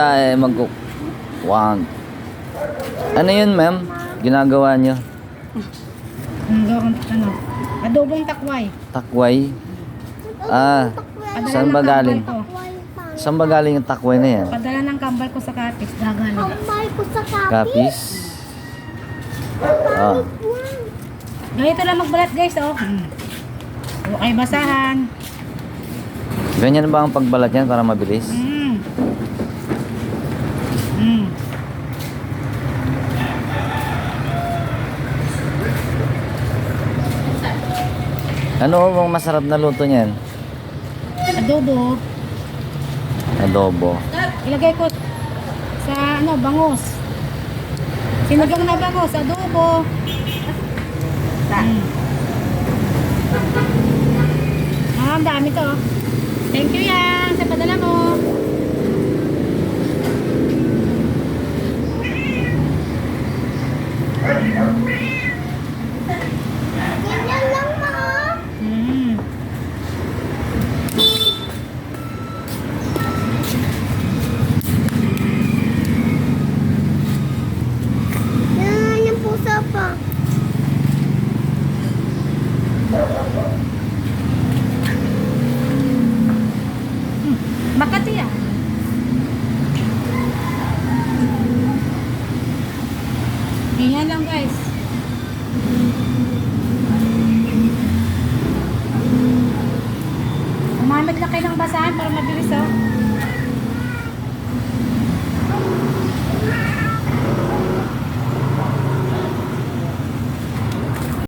Tayo mag One. Ano yun, ma'am? Ginagawa nyo? Ang gawang ano, adobong takway. Takway? Ah, Padala Saan ng ba kambal galing? ko. saan ba galing yung takway na yan? Padala ng kambal ko sa kapis, gagaling. Kamay ko sa kapis. Kapis? Ah, Ganito lang magbalat guys, oh. Huwag kayo basahan. ganyan ba ang pagbalat yan para mabilis? Mm. Ano ang masarap na luto niyan? Adobo. Adobo. Ilagay ko sa ano, bangus. Sinigang na bangus, adobo. Mm. Ah, ang dami to. Thank you yan sa padala mo. Ganyan lang ma. Mm. Yan, yung pusa pa. Makati yan. Ganyan lang guys. Umamit lang kayo ng basahan para mabilis oh.